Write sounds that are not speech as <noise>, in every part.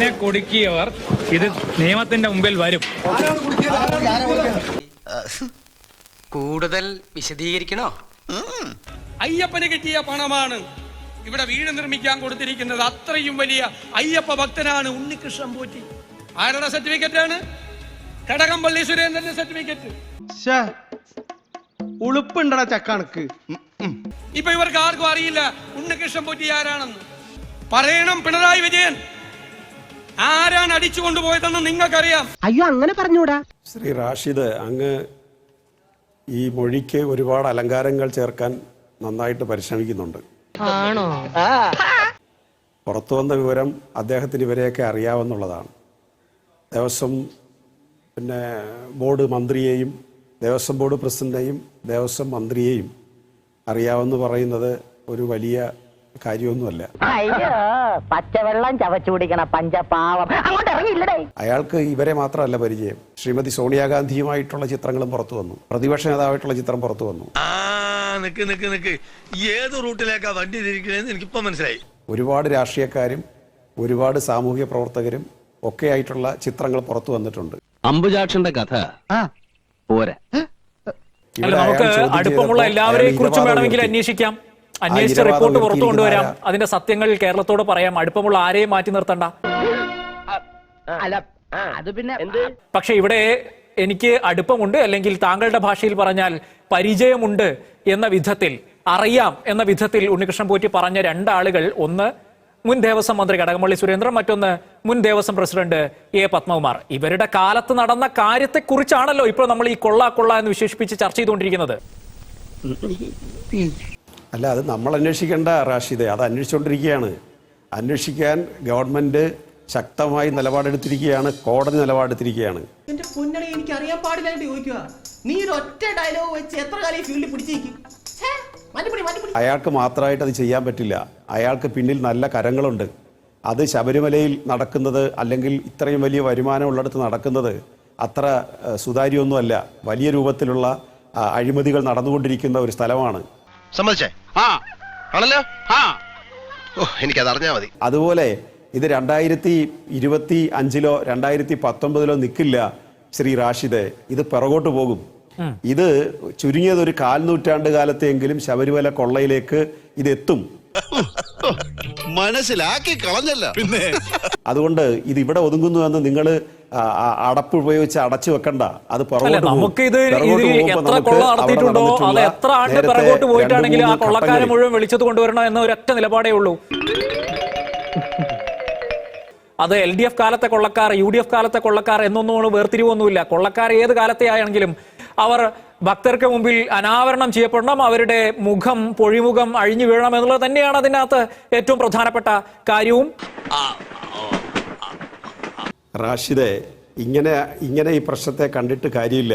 എന്നെ കുടുക്കിയവർ ഇത് നിയമത്തിന്റെ മുമ്പിൽ വരും. കൂടുതൽ വിശദീകരിക്കണോ? അയ്യപ്പന് കിട്ടിയ പണമാണ്. ഇവിടെ വീട് നിർമ്മിക്കാൻ കൊടുത്തിരിക്കുന്നത് അത്രയും വലിയ അയ്യപ്പ ഭക്തനാണ് ഉണ്ണികൃഷ്ണൻ പോറ്റി. ആരുടെ സർട്ടിഫിക്കറ്റ് ആണ്? കടകംപള്ളി സുരേന്ദ്രന്റെ സർട്ടിഫിക്കറ്റ് ഉളുപ്പുണ്ടടാ ചക്കണക്ക്. ഇപ്പൊ ഇവർക്ക് ആർക്കും അറിയില്ല ഉണ്ണികൃഷ്ണൻ പോറ്റി ആരാണെന്ന്. പറയണം പിണറായി വിജയൻ. ആരാണ് അടിച്ചു കൊണ്ടുപോയതെന്ന് നിങ്ങൾക്കറിയാം. അയ്യോ അങ്ങനെ പറഞ്ഞൂടാ. ശ്രീ റാഷിദ് അങ്ങ് ഈ മൊഴിക്ക് ഒരുപാട് അലങ്കാരങ്ങൾ ചേർക്കാൻ നന്നായിട്ട് പരിശ്രമിക്കുന്നുണ്ട്. ആണോ? പുറത്തു വന്ന വിവരം അദ്ദേഹത്തിന് ഇവരെയൊക്കെ അറിയാവുന്നുള്ളതാണ് ദേവസ്വം പിന്നെ ബോർഡ് മന്ത്രിയെയും ദേവസ്വം ബോർഡ് പ്രസിഡന്റിനെയും ദേവസ്വം മന്ത്രിയെയും അറിയാമെന്ന് പറയുന്നത് ഒരു വലിയ കാര്യമൊന്നുമല്ല. അയ്യോ പച്ചവെള്ളം ചവച്ചു കുടിക്കണ പഞ്ചപാവം. അങ്ങോട്ട് ഇറങ്ങിയില്ലടേ. അയാൾക്ക് ഇവരെ മാത്രമല്ല പരിചയം. ശ്രീമതി സോണിയാഗാന്ധിയുമായിട്ടുള്ള ചിത്രങ്ങളും പുറത്തു വന്നു. പ്രതിപക്ഷ നേതാവായിട്ടുള്ള ചിത്രം പുറത്തു വന്നു. ആ നിക്ക് നിക്ക് നിക്ക്. ഏത് റൂട്ടിലേക്കാ വണ്ടി തിരിക്കണേന്ന് എനിക്കിപ്പോ മനസ്സിലായി. ഒരുപാട് രാഷ്ട്രീയക്കാരും ഒരുപാട് സാമൂഹിക പ്രവർത്തകരും ഒക്കെ ആയിട്ടുള്ള ചിത്രങ്ങൾ പുറത്തു വന്നിട്ടുണ്ട്. അംബുജാക്ഷന്റെ കഥ. പോരാ. നമുക്ക് അടുപ്പമുള്ള എല്ലാവരെയും കുറിച്ച് വേണമെങ്കിൽ അന്വേഷിക്കാം. അന്വേഷിച്ച റിപ്പോർട്ട് പുറത്തു കൊണ്ടുവരാം. അതിന്റെ സത്യങ്ങൾ കേരളത്തോട് പറയാം. അടുപ്പമുള്ള ആരെയും മാറ്റി നിർത്തണ്ട. അല്ല അത് പിന്നെ പക്ഷെ ഇവിടെ എനിക്ക് അടുപ്പമുണ്ട്. അല്ലെങ്കിൽ താങ്കളുടെ ഭാഷയിൽ പറഞ്ഞാൽ പരിചയമുണ്ട് എന്ന വിധത്തിൽ അറിയാം എന്ന വിധത്തിൽ ഉണ്ണികൃഷ്ണൻ പോറ്റി പറഞ്ഞ രണ്ടാളുകൾ. ഒന്ന് മുൻ ദേവസ്വം മന്ത്രി കടകംപള്ളി സുരേന്ദ്രൻ മറ്റൊന്ന് മുൻ ദേവസ്വം പ്രസിഡന്റ് എ. പത്മകുമാർ. ഇവരുടെ കാലത്ത് നടന്ന കാര്യത്തെക്കുറിച്ചാണല്ലോ ഇപ്പോൾ നമ്മൾ ഈ കൊള്ള കൊള്ള എന്ന് വിശേഷിപ്പിച്ച് ചർച്ച ചെയ്തുകൊണ്ടിരിക്കുന്നത്. അല്ല അത് നമ്മൾ അന്വേഷിക്കേണ്ട റാഷിദെ. അത് അന്വേഷിച്ചുകൊണ്ടിരിക്കുകയാണ് അന്വേഷിക്കാൻ ഗവൺമെന്റ് ശക്തമായി നിലപാടെടുത്തിരിക്കുകയാണ് കോടതി നിലപാടെടുത്തിരിക്കുകയാണ്. എന്റെ പൊന്നണി എനിക്ക് അറിയാൻ ചോദിക്കുക. നീ ഒരു ഒറ്റ ഡയലോഗ് വെച്ച് എത്ര കാലം ഫീൽഡിൽ പിടിച്ചേക്കും അയാൾക്ക് മാത്രമായിട്ട് അത് ചെയ്യാൻ പറ്റില്ല. അയാൾക്ക് പിന്നിൽ നല്ല കരങ്ങളുണ്ട്. അത് ശബരിമലയിൽ നടക്കുന്നത് അല്ലെങ്കിൽ ഇത്രയും വലിയ വരുമാനം ഉള്ളിടത്ത് നടക്കുന്നത് അത്ര സുതാര്യമൊന്നുമല്ല. വലിയ രൂപത്തിലുള്ള അഴിമതികൾ നടന്നുകൊണ്ടിരിക്കുന്ന ഒരു സ്ഥലമാണ്. സമ്മതിച്ചേ? ആ. ആണല്ലോ? ആ. ഓ എനിക്കത് അറിഞ്ഞാ മതി. അതുപോലെ ഇത് രണ്ടായിരത്തി ഇരുപത്തി അഞ്ചിലോ രണ്ടായിരത്തി പത്തൊമ്പതിലോ നിൽക്കില്ല ശ്രീ റാഷിദ്. ഇത് പിറകോട്ട് പോകും. ഇത് ചുരുങ്ങിയത് ഒരു കാൽ നൂറ്റാണ്ട് കാലത്തെങ്കിലും ശബരിമല കൊള്ളയിലേക്ക് ഇത് എത്തും മനസ്സിലാക്കി കളഞ്ഞല്ല. പിന്നെ അതുകൊണ്ട് ഇത് ഇവിടെ ഒതുങ്ങുന്നു എന്ന് നിങ്ങൾ അടപ്പ് ഉപയോഗിച്ച് അടച്ചു വെക്കണ്ട. അത് നമുക്ക് ഇത് എത്ര കൊള്ള നടത്തിയിട്ടുണ്ടോ? അത് എത്ര ആണ്ട് നേരത്തെ പിറകോട്ട് രണ്ട് പോയിട്ടാണെങ്കിലും ആ കൊള്ളക്കാരെ മുഴുവൻ വെളിച്ചത്ത് കൊണ്ടുവരണം എന്ന ഒരൊറ്റ നിലപാടേ ഉള്ളൂ. അത് എൽ ഡി എഫ് കാലത്തെ കൊള്ളക്കാർ യു ഡി എഫ് കാലത്തെ കൊള്ളക്കാർ എന്നൊന്നും വേർതിരിവൊന്നുമില്ല. കൊള്ളക്കാർ ഏത് കാലത്തെ ആണെങ്കിലും അവർ ഭക്തർക്ക് മുമ്പിൽ അനാവരണം ചെയ്യപ്പെടണം. അവരുടെ മുഖം പൊഴിമുഖം അഴിഞ്ഞു വീഴണം എന്നുള്ളത് തന്നെയാണ് അതിനകത്ത് ഏറ്റവും പ്രധാനപ്പെട്ട കാര്യവും. റാഷിദെ ഇങ്ങനെ ഇങ്ങനെ ഈ പ്രശ്നത്തെ കണ്ടിട്ട് കാര്യമില്ല.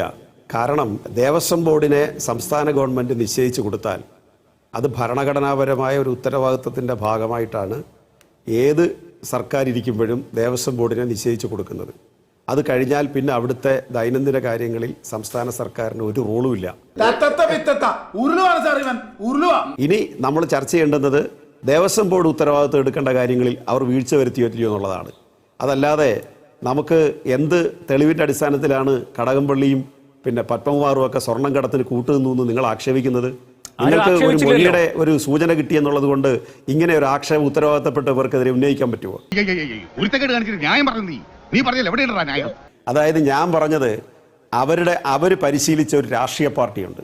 കാരണം ദേവസ്വം ബോർഡിനെ സംസ്ഥാന ഗവൺമെന്റ് നിശ്ചയിച്ചു കൊടുത്താൽ അത് ഭരണഘടനാപരമായ ഒരു ഉത്തരവാദിത്വത്തിന്റെ ഭാഗമായിട്ടാണ് ഏത് സർക്കാർ ഇരിക്കുമ്പോഴും ദേവസ്വം ബോർഡിനെ നിശ്ചയിച്ചു കൊടുക്കുന്നത്. അത് കഴിഞ്ഞാൽ പിന്നെ അവിടുത്തെ ദൈനംദിന കാര്യങ്ങളിൽ സംസ്ഥാന സർക്കാരിന് ഒരു റോളുമില്ല ഇനി നമ്മൾ ചർച്ച ചെയ്യേണ്ടുന്നത് ദേവസ്വം ബോർഡ് ഉത്തരവാദിത്വം എടുക്കേണ്ട കാര്യങ്ങളിൽ അവർ വീഴ്ച വരുത്തിയോ എന്നുള്ളതാണ്. അതല്ലാതെ നമുക്ക് എന്ത് തെളിവിന്റെ അടിസ്ഥാനത്തിലാണ് കടകംപള്ളിയും പിന്നെ പത്മകുമാറും ഒക്കെ സ്വർണം കടത്തിന് കൂട്ടുനിന്നു എന്ന് നിങ്ങൾ ആക്ഷേപിക്കുന്നത്? നിങ്ങൾക്ക് ഒരു. മൊഴിയുടെ ഒരു സൂചന കിട്ടിയെന്നുള്ളത് കൊണ്ട് ഇങ്ങനെ ഒരു ആക്ഷേപം ഉത്തരവാദിത്തപ്പെട്ടവർക്കെതിരെ ഉന്നയിക്കാൻ പറ്റുമോ? ഒരുത്തക്കേട് കാണിച്ചിട്ട് ന്യായം പറഞ്ഞു നീ. നീ പറഞ്ഞില്ല എവിടെയാണ് ന്യായം? അതായത് ഞാൻ പറഞ്ഞത് അവരുടെ അവർ പരിശീലിച്ച ഒരു രാഷ്ട്രീയ പാർട്ടിയുണ്ട്.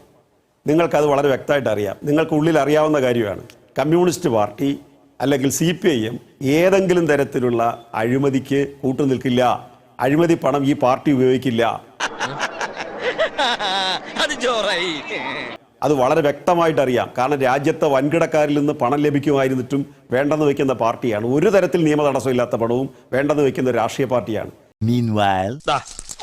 നിങ്ങൾക്കത് വളരെ വ്യക്തമായിട്ട് അറിയാം. നിങ്ങൾക്ക് ഉള്ളിൽ അറിയാവുന്ന കാര്യമാണ്. കമ്മ്യൂണിസ്റ്റ് പാർട്ടി അല്ലെങ്കിൽ സി പി ഐ എം ഏതെങ്കിലും തരത്തിലുള്ള അഴിമതിക്ക് കൂട്ടുനിൽക്കില്ല. അഴിമതി പണം ഈ പാർട്ടി ഉപയോഗിക്കില്ല. അത് വളരെ വ്യക്തമായിട്ട് അറിയാം കാരണം രാജ്യത്തെ വൻകിടക്കാരിൽ നിന്ന് പണം ലഭിക്കുമായിരുന്നിട്ടും വേണ്ടെന്ന് വെക്കുന്ന പാർട്ടിയാണ്. ഒരു തരത്തിൽ നിയമ തടസ്സമില്ലാത്ത പണവും വേണ്ടെന്ന് വെക്കുന്ന ഒരു രാഷ്ട്രീയ പാർട്ടിയാണ്.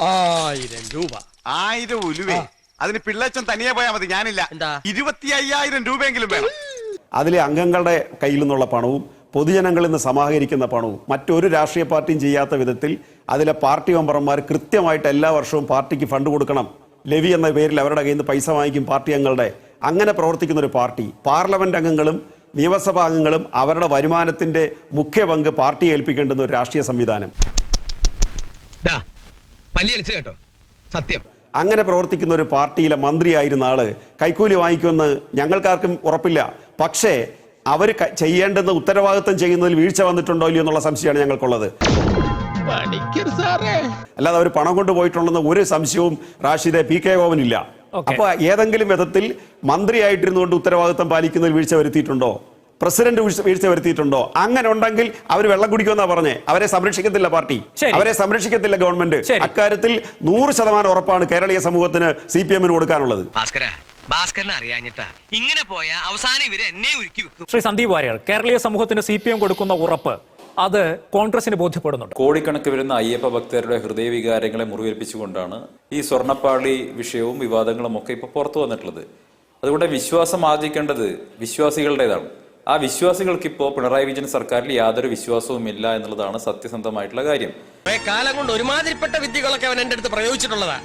ആയിരം രൂപ. ആയിരം ഉലുവേ. അതിന് പിള്ളച്ചൻ തനിയെ പോയാൽ മതി. ഞാനില്ല? ഇരുപത്തി അയ്യായിരം രൂപയെങ്കിലും വേണം. അതിലെ അംഗങ്ങളുടെ കയ്യിൽ നിന്നുള്ള പണവും പൊതുജനങ്ങളിൽ നിന്ന് സമാഹരിക്കുന്ന പണവും മറ്റൊരു രാഷ്ട്രീയ പാർട്ടിയും ചെയ്യാത്ത വിധത്തിൽ അതിലെ പാർട്ടി മെമ്പർമാർ കൃത്യമായിട്ട് എല്ലാ വർഷവും പാർട്ടിക്ക് ഫണ്ട് കൊടുക്കണം. ലെവി എന്ന പേരിൽ അവരുടെ കയ്യിൽ നിന്ന് പൈസ വാങ്ങിക്കും പാർട്ടി അംഗങ്ങളുടെ. അങ്ങനെ പ്രവർത്തിക്കുന്ന ഒരു പാർട്ടി. പാർലമെന്റ് അംഗങ്ങളും നിയമസഭാ അംഗങ്ങളും അവരുടെ വരുമാനത്തിന്റെ മുഖ്യ പങ്ക് പാർട്ടി ഏൽപ്പിക്കേണ്ടുന്ന ഒരു രാഷ്ട്രീയ സംവിധാനം. കേട്ടോ. സത്യം. അങ്ങനെ പ്രവർത്തിക്കുന്ന ഒരു പാർട്ടിയിലെ മന്ത്രിയായിരുന്ന ആൾ കൈക്കൂലി വാങ്ങിക്കുമെന്ന് ഞങ്ങൾക്കാർക്കും ഉറപ്പില്ല. പക്ഷേ അവർ ചെയ്യേണ്ടുന്ന ഉത്തരവാദിത്വം ചെയ്യുന്നതിൽ വീഴ്ച വന്നിട്ടുണ്ടോ ഇല്ലയോ എന്നുള്ള സംശയമാണ് ഞങ്ങൾക്കുള്ളത്. അല്ലാതെ അവർ പണം കൊണ്ടുപോയിട്ടുണ്ടെന്ന് ഒരു സംശയവും റാഷിദെ പി കെ ഗോവനില്ല. അപ്പൊ ഏതെങ്കിലും വിധത്തിൽ മന്ത്രിയായിട്ടിരുന്നുകൊണ്ട് ഉത്തരവാദിത്വം പാലിക്കുന്നതിൽ വീഴ്ച വരുത്തിയിട്ടുണ്ടോ? പ്രസിഡന്റ് വീഴ്ച വരുത്തിയിട്ടുണ്ടോ? അങ്ങനെ ഉണ്ടെങ്കിൽ അവർ വെള്ളം കുടിക്കുമെന്നാ പറഞ്ഞേ. അവരെ സംരക്ഷിക്കത്തില്ല പാർട്ടി. അവരെ സംരക്ഷിക്കത്തില്ല ഗവൺമെന്റ്. അക്കാര്യത്തിൽ നൂറ് ശതമാനം ഉറപ്പാണ് കേരളീയ സമൂഹത്തിന് സി പി എമ്മിന് കൊടുക്കാനുള്ളത് ഭാസ്കരനെ അറിയാഞ്ഞിട്ടാ. ഇങ്ങനെ പോയാ അവസാനം ഇവർ എന്നെ ഒരുക്കി ശ്രീ സന്ദീപ് വാര്യർ കേരളീയ സമൂഹത്തിന് സി പി എം കൊടുക്കുന്ന ഉറപ്പ് അത് കോൺഗ്രസിന് ബോധ്യപ്പെടുന്നുണ്ട്. കോടിക്കണക്ക് വരുന്ന അയ്യപ്പ ഭക്തരുടെ ഹൃദയവികാരങ്ങളെ മുറിവേൽപ്പിച്ചുകൊണ്ടാണ് ഈ സ്വർണപ്പാളി വിഷയവും വിവാദങ്ങളും ഒക്കെ ഇപ്പോൾ പുറത്തു വന്നിട്ടുള്ളത്. അതുകൊണ്ട് വിശ്വാസം ആർജിക്കേണ്ടത് വിശ്വാസികളുടേതാണ്. ആ വിശ്വാസികൾക്ക് ഇപ്പോ പിണറായി വിജയൻ സർക്കാരിൽ യാതൊരു വിശ്വാസവും ഇല്ല എന്നുള്ളതാണ് സത്യസന്ധമായിട്ടുള്ള കാര്യം. കാലം കൊണ്ട് ഒരുമാതിരിപ്പെട്ട വിദ്യകളൊക്കെ അവൻ എന്റെ അടുത്ത് പ്രയോഗിച്ചിട്ടുള്ളതാ.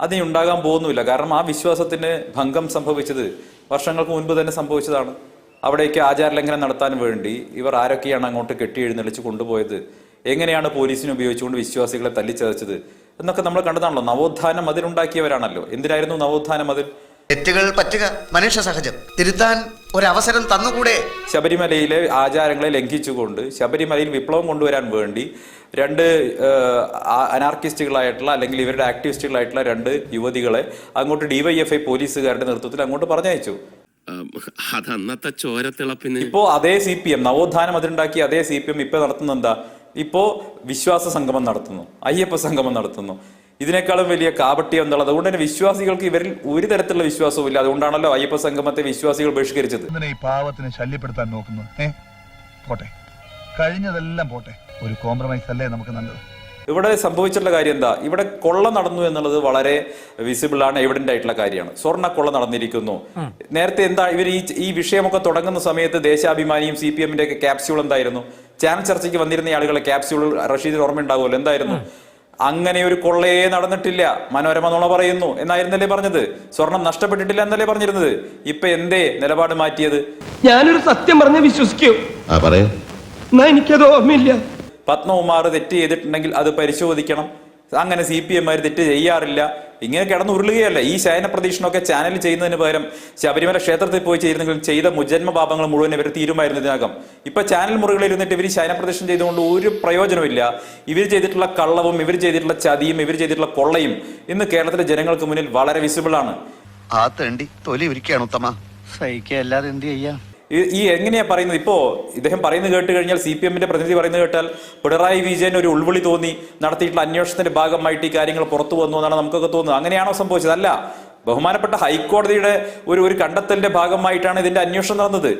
അതിന് ഉണ്ടാകാൻ പോകുന്നുമില്ല കാരണം ആ വിശ്വാസത്തിന് ഭംഗം സംഭവിച്ചത് വർഷങ്ങൾക്ക് മുൻപ് തന്നെ സംഭവിച്ചതാണ്. അവിടേക്ക് ആചാരലംഘനം നടത്താൻ വേണ്ടി ഇവർ ആരൊക്കെയാണ് അങ്ങോട്ട് കെട്ടി എഴുന്നള്ളിച്ച് കൊണ്ടുപോയത്? എങ്ങനെയാണ് പോലീസിനെ ഉപയോഗിച്ചുകൊണ്ട് വിശ്വാസികളെ തല്ലിച്ചതച്ചത്? എന്നൊക്കെ നമ്മൾ കണ്ടതാണല്ലോ. നവോത്ഥാനം അതിലുണ്ടാക്കിയവരാണല്ലോ. എന്തിനായിരുന്നു നവോത്ഥാനം മതിൽ തെറ്റുകൾ പറ്റുക മനുഷ്യ സഹജം. തിരുത്താൻ ഒരവസരം തന്നുകൂടെ? ശബരിമലയിലെ ആചാരങ്ങളെ ലംഘിച്ചുകൊണ്ട് ശബരിമലയിൽ വിപ്ലവം കൊണ്ടുവരാൻ വേണ്ടി രണ്ട് അനാർക്കിസ്റ്റുകളായിട്ടുള്ള അല്ലെങ്കിൽ ഇവരുടെ ആക്ടിവിസ്റ്റുകളായിട്ടുള്ള രണ്ട് യുവതികളെ അങ്ങോട്ട് ഡിവൈഎഫ്ഐ പോലീസുകാരുടെ നേതൃത്വത്തിൽ അങ്ങോട്ട് പറഞ്ഞയച്ചു. അതന്നത്തെ ചോരത്തിളപ്പിന് ഇപ്പോ അതേ സി പി എം നവോത്ഥാനം അതിലുണ്ടാക്കി അതേ സി പി എം ഇപ്പൊ നടത്തുന്ന എന്താ? ഇപ്പോ വിശ്വാസ സംഗമം നടത്തുന്നു അയ്യപ്പ സംഗമം നടത്തുന്നു. ഇതിനേക്കാളും വലിയ കാപട്യം എന്നുള്ളത് അതുകൊണ്ട് തന്നെ വിശ്വാസികൾക്ക് ഇവരിൽ ഒരു തരത്തിലുള്ള വിശ്വാസവും ഇല്ല. അതുകൊണ്ടാണല്ലോ അയ്യപ്പ സംഗമത്തെ വിശ്വാസികൾ ബഹിഷ്കരിച്ചത്. ഈ പാവത്തിനെ ശല്യപ്പെടുത്താൻ നോക്കുന്നു. ഏ പോട്ടെ. കഴിഞ്ഞതെല്ലാം പോട്ടെ. ഒരു കോംപ്രമൈസ് അല്ലേ നമുക്ക് നല്ലത്? ഇവിടെ സംഭവിച്ചിട്ടുള്ള കാര്യം എന്താ? ഇവിടെ കൊള്ള നടന്നു എന്നുള്ളത് വളരെ വിസിബിൾ ആണ് എവിഡന്റ് ആയിട്ടുള്ള കാര്യമാണ്. സ്വർണ കൊള്ള നടന്നിരിക്കുന്നു. നേരത്തെ എന്താ ഇവർ ഈ ഈ വിഷയമൊക്കെ തുടങ്ങുന്ന സമയത്ത് ദേശാഭിമാനിയും സി പി എമ്മിന്റെ ഒക്കെ ക്യാപ്സ്യൂൾ എന്തായിരുന്നു? ചാനൽ ചർച്ചയ്ക്ക് വന്നിരുന്ന ആളുകളെ ക്യാപ്സ്യൂൾ റഷീദിന് ഓർമ്മയുണ്ടാവുമല്ലോ. എന്തായിരുന്നു? അങ്ങനെ ഒരു കൊള്ളയെ നടന്നിട്ടില്ല. മനോരമ നുണ പറയുന്നു എന്നായിരുന്നല്ലേ പറഞ്ഞത്? സ്വർണം നഷ്ടപ്പെട്ടിട്ടില്ല എന്നല്ലേ പറഞ്ഞിരുന്നത്? ഇപ്പൊ എന്തേ നിലപാട് മാറ്റിയത്? ഞാനൊരു സത്യം പറഞ്ഞ് വിശ്വസിക്കൂ. ആ പറയൂ. എന്നാ എനിക്കത് ഓർമ്മയില്ല. പത്മകുമാർ തെറ്റ് ചെയ്തിട്ടുണ്ടെങ്കിൽ അത് പരിശോധിക്കണം. അങ്ങനെ സി പി എം തെറ്റ് ചെയ്യാറില്ല. ഇങ്ങനെ കിടന്ന് ഉരുളുകയല്ല. ഈ ശയന പ്രതീക്ഷണമൊക്കെ ചാനൽ ചെയ്യുന്നതിന് പകരം ശബരിമല ക്ഷേത്രത്തിൽ പോയി ചെയ്തിരുന്നെങ്കിൽ ചെയ്ത മുജന്മ പാപങ്ങൾ മുഴുവൻ ഇവർ തീരുമായിരുന്നു ഇതിനകം. ഇപ്പൊ ചാനൽ മുറികളിൽ ഇരുന്നിട്ട് ഇവർ ശയന പ്രദർശനം ചെയ്തുകൊണ്ട് ഒരു പ്രയോജനമില്ല ഇവർ ചെയ്തിട്ടുള്ള കള്ളവും ഇവർ ചെയ്തിട്ടുള്ള ചതിയും ഇവർ ചെയ്തിട്ടുള്ള കൊള്ളയും ഇന്ന് കേരളത്തിലെ ജനങ്ങൾക്ക് മുന്നിൽ വളരെ വിസിബിൾ ആണ്. ആ തേണ്ടി തൊലി ഒരുക്കുകയാണ് ഉത്തമ. സഹിക്കുക എന്ത് ചെയ്യാം? ഈ- എങ്ങനെയാ പറയുന്നത്? ഇപ്പോ ഇദ്ദേഹം പറയുന്നത് കേട്ട് കഴിഞ്ഞാൽ സി പി എമ്മിന്റെ പ്രതിനിധി പറയുന്നത് കേട്ടാൽ പിണറായി വിജയൻ ഒരു ഉൾവിളി തോന്നി നടത്തിയിട്ടുള്ള അന്വേഷണത്തിന്റെ ഭാഗമായിട്ട് ഈ കാര്യങ്ങൾ പുറത്തു വന്നു എന്നാണ് നമുക്കൊക്കെ തോന്നുന്നത്. അങ്ങനെയാണോ സംഭവിച്ചത്? അല്ല ബഹുമാനപ്പെട്ട ഹൈക്കോടതിയുടെ ഒരു ഒരു കണ്ടെത്തലിന്റെ ഭാഗമായിട്ടാണ് ഇതിന്റെ അന്വേഷണം നടന്നത്.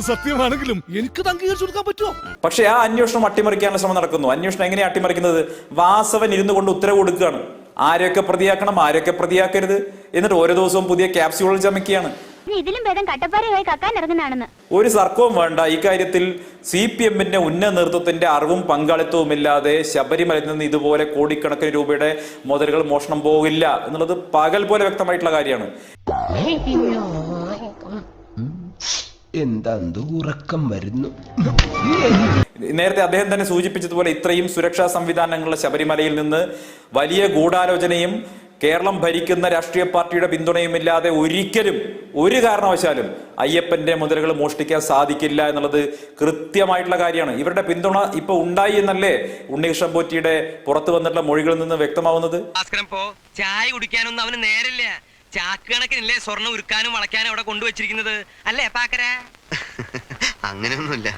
സത്യമാണെങ്കിലും എനിക്ക് കൊടുക്കാൻ പറ്റുമോ? പക്ഷേ ആ അന്വേഷണം അട്ടിമറിക്കാനുള്ള ശ്രമം നടക്കുന്നു. അന്വേഷണം എങ്ങനെയാ അട്ടിമറിക്കുന്നത്? വാസവൻ ഇരുന്നു കൊണ്ട് ഉത്തരവ് കൊടുക്കുകയാണ്. ആരെയൊക്കെ പ്രതിയാക്കണം ആരെയൊക്കെ പ്രതിയാക്കരുത്? എന്നിട്ട് ഓരോ ദിവസവും പുതിയ ക്യാപ്സ്യൂളിൽ ചമയ്ക്കുകയാണ്. ഇതിലും ഭേദം കട്ടപ്പാറയായി കക്കാൻ ഇറങ്ങുന്നതാണെന്ന്. ഒരു സർക്കവും വേണ്ട. ഇക്കാര്യത്തിൽ സി പി എമ്മിന്റെ ഉന്നത നേതൃത്വത്തിന്റെ അറിവും പങ്കാളിത്തവും ഇല്ലാതെ ശബരിമലയിൽ നിന്ന് ഇതുപോലെ കോടിക്കണക്കിന് രൂപയുടെ മുതലുകൾ മോഷണം പോകില്ല എന്നുള്ളത് പകൽ പോലെ വ്യക്തമായിട്ടുള്ള കാര്യമാണ്. എന്താ ഉറക്കം വരുന്നു. നേരത്തെ അദ്ദേഹം തന്നെ സൂചിപ്പിച്ചതുപോലെ ഇത്രയും സുരക്ഷാ സംവിധാനങ്ങളുള്ള ശബരിമലയിൽ നിന്ന് വലിയ ഗൂഢാലോചനയും കേരളം ഭരിക്കുന്ന രാഷ്ട്രീയ പാർട്ടിയുടെ പിന്തുണയുമില്ലാതെ ഒരിക്കലും ഒരു കാരണവശാലും അയ്യപ്പന്റെ മുതലുകൾ മോഷ്ടിക്കാൻ സാധിക്കില്ല എന്നുള്ളത് കൃത്യമായിട്ടുള്ള കാര്യമാണ്. ഇവരുടെ പിന്തുണ ഇപ്പൊ ഉണ്ടായി എന്നല്ലേ ഉണ്ണികൃഷ്ണൻ പോറ്റിയുടെ പുറത്തു വന്നിട്ടുള്ള മൊഴികളിൽ നിന്ന് വ്യക്തമാവുന്നത്? ചായ കുടിക്കാനൊന്നും അവന് നേരില്ല ചാക്ക് കണക്കിനല്ലേ സ്വർണം ഉരുക്കാനും വളയ്ക്കാനും അവിടെ കൊണ്ടുവച്ചിരിക്കുന്നത്? അല്ലേ പാക്കര? <laughs> അങ്ങനെയൊന്നുമില്ല.